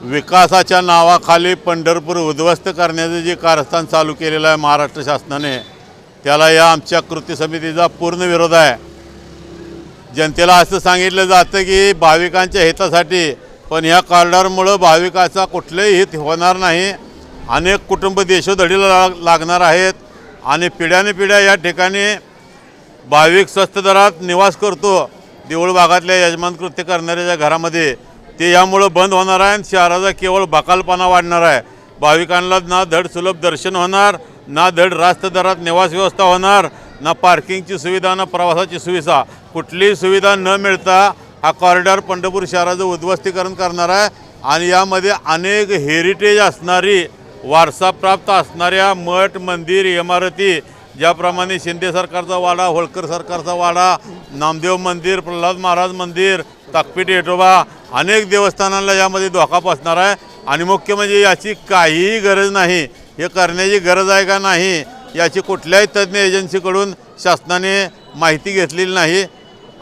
विकासाच्या नावाखाली पंढरपूर उद्ध्वस्त करण्याचं जे कारस्थान चालू केलेलं आहे महाराष्ट्र शासनाने त्याला या आमच्या कृती समितीचा पूर्ण विरोध आहे. जनतेला असं सांगितलं जातं की भाविकांच्या हितासाठी पण ह्या कॉरिडॉरमुळं भाविकाचा कुठलंही हित होणार नाही. अनेक कुटुंब देशोधडीला लाग लागणार आहेत आणि पिढ्याने पिढ्या या ठिकाणी भाविक स्वस्त दरात निवास करतो. देऊळ भागातल्या यजमान कृत्य करणाऱ्याच्या घरामध्ये ते यामुळं बंद होणार आहे आणि शहराचा केवळ बकालपणा वाढणार आहे. भाविकांना ना धड सुलभ दर्शन होणार ना धड रास्त दरात निवास व्यवस्था होणार ना पार्किंगची सुविधा ना प्रवासाची सुविधा. कुठलीही सुविधा न मिळता हा कॉरिडॉर पंढरपूर शहराचं उद्ध्वस्तीकरण करणार आहे आणि यामध्ये अनेक हेरिटेज असणारी वारसाप्राप्त असणाऱ्या मठ मंदिर इमारती ज्याप्रमाणे शिंदे सरकारचा वाडा होळकर सरकारचा वाडा नामदेव मंदिर प्रल्हाद महाराज मंदिर ताकपीठ येटोबा अनेक देवस्थानांना यामध्ये धोका बसणार आहे. आणि मुख्य म्हणजे याची काहीही गरज नाही. हे करण्याची गरज आहे का नाही याची कुठल्याही तज्ज्ञ एजन्सीकडून शासनाने माहिती घेतलेली नाही.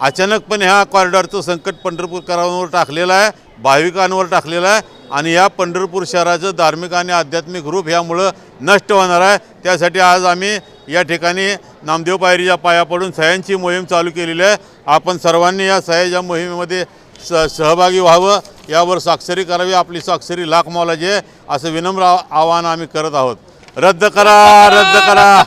अचानकपणे ह्या कॉरिडॉरचं संकट पंढरपूरकरांवर टाकलेलं आहे भाविकांवर टाकलेलं आहे. आणि या पंढरपूर शहराचं धार्मिक आणि आध्यात्मिक रूप ह्यामुळं नष्ट होणार आहे. त्यासाठी आज आम्ही या ठिकाणी नामदेव पायरीच्या पाया पडून सह्यांची मोहीम चालू केलेली आहे. आपण सर्वांनी या सह्याच्या मोहिमेमध्ये स सहभागी व्हावं. यावर स्वाक्षरी करावी. आपली स्वाक्षरी लाख मोलाची आहे. असं विनम्र आवाहन आम्ही करत आहोत. रद्द करा रद्द करा.